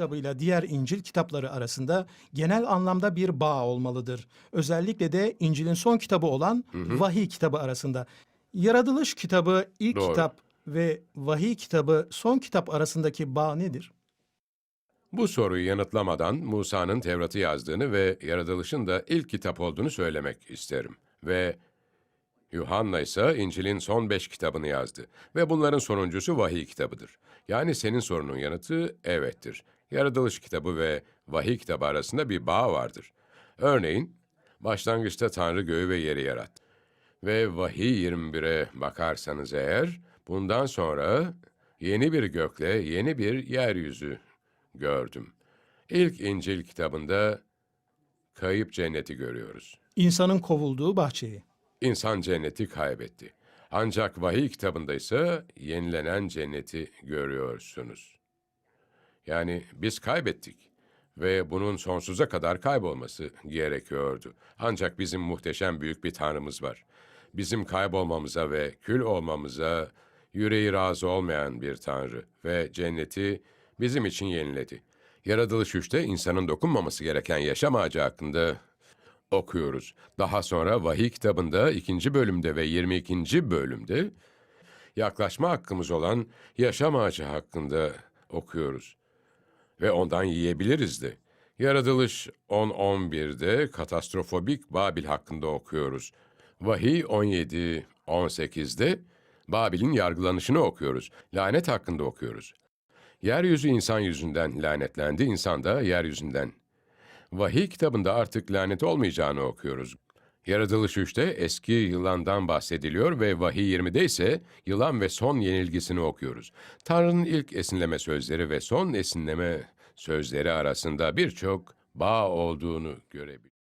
kitabıyla diğer İncil kitapları arasında genel anlamda bir bağ olmalıdır. Özellikle de İncil'in son kitabı olan Vahiy kitabı arasında. Yaratılış kitabı ilk Doğru. kitap ve Vahiy kitabı son kitap arasındaki bağ nedir? Bu soruyu yanıtlamadan Musa'nın Tevrat'ı yazdığını ve yaratılışın da ilk kitap olduğunu söylemek isterim. Ve Yuhanna ise İncil'in son beş kitabını yazdı. Ve bunların sonuncusu vahiy kitabıdır. Yani senin sorunun yanıtı evettir. Yaratılış kitabı ve vahiy kitabı arasında bir bağ vardır. Örneğin, başlangıçta Tanrı göğü ve yeri yarattı. Ve vahiy 21'e bakarsanız eğer, bundan sonra yeni bir gökle yeni bir yeryüzü gördüm. İlk İncil kitabında kayıp cenneti görüyoruz. İnsanın kovulduğu bahçeyi. İnsan cenneti kaybetti. Ancak vahiy kitabında ise yenilenen cenneti görüyorsunuz. Yani biz kaybettik ve bunun sonsuza kadar kaybolması gerekiyordu. Ancak bizim muhteşem büyük bir Tanrımız var. Bizim kaybolmamıza ve kül olmamıza yüreği razı olmayan bir Tanrı ve cenneti bizim için yeniledi. Yaratılış 3'te insanın dokunmaması gereken yaşam ağacı hakkında okuyoruz. Daha sonra vahiy kitabında ikinci bölümde ve 22. bölümde yaklaşma hakkımız olan yaşam ağacı hakkında okuyoruz. Ve ondan yiyebiliriz de. Yaratılış 10-11'de katastrofobik Babil hakkında okuyoruz. Vahiy 17-18'de Babil'in yargılanışını okuyoruz. Lanet hakkında okuyoruz. Yeryüzü insan yüzünden lanetlendi, insan da yeryüzünden. Vahiy kitabında artık lanet olmayacağını okuyoruz. Yaratılış 3'te eski yılandan bahsediliyor ve Vahiy 20'de ise yılan ve son yenilgisini okuyoruz. Tanrı'nın ilk esinleme sözleri ve son esinleme sözleri arasında birçok bağ olduğunu görebiliyoruz.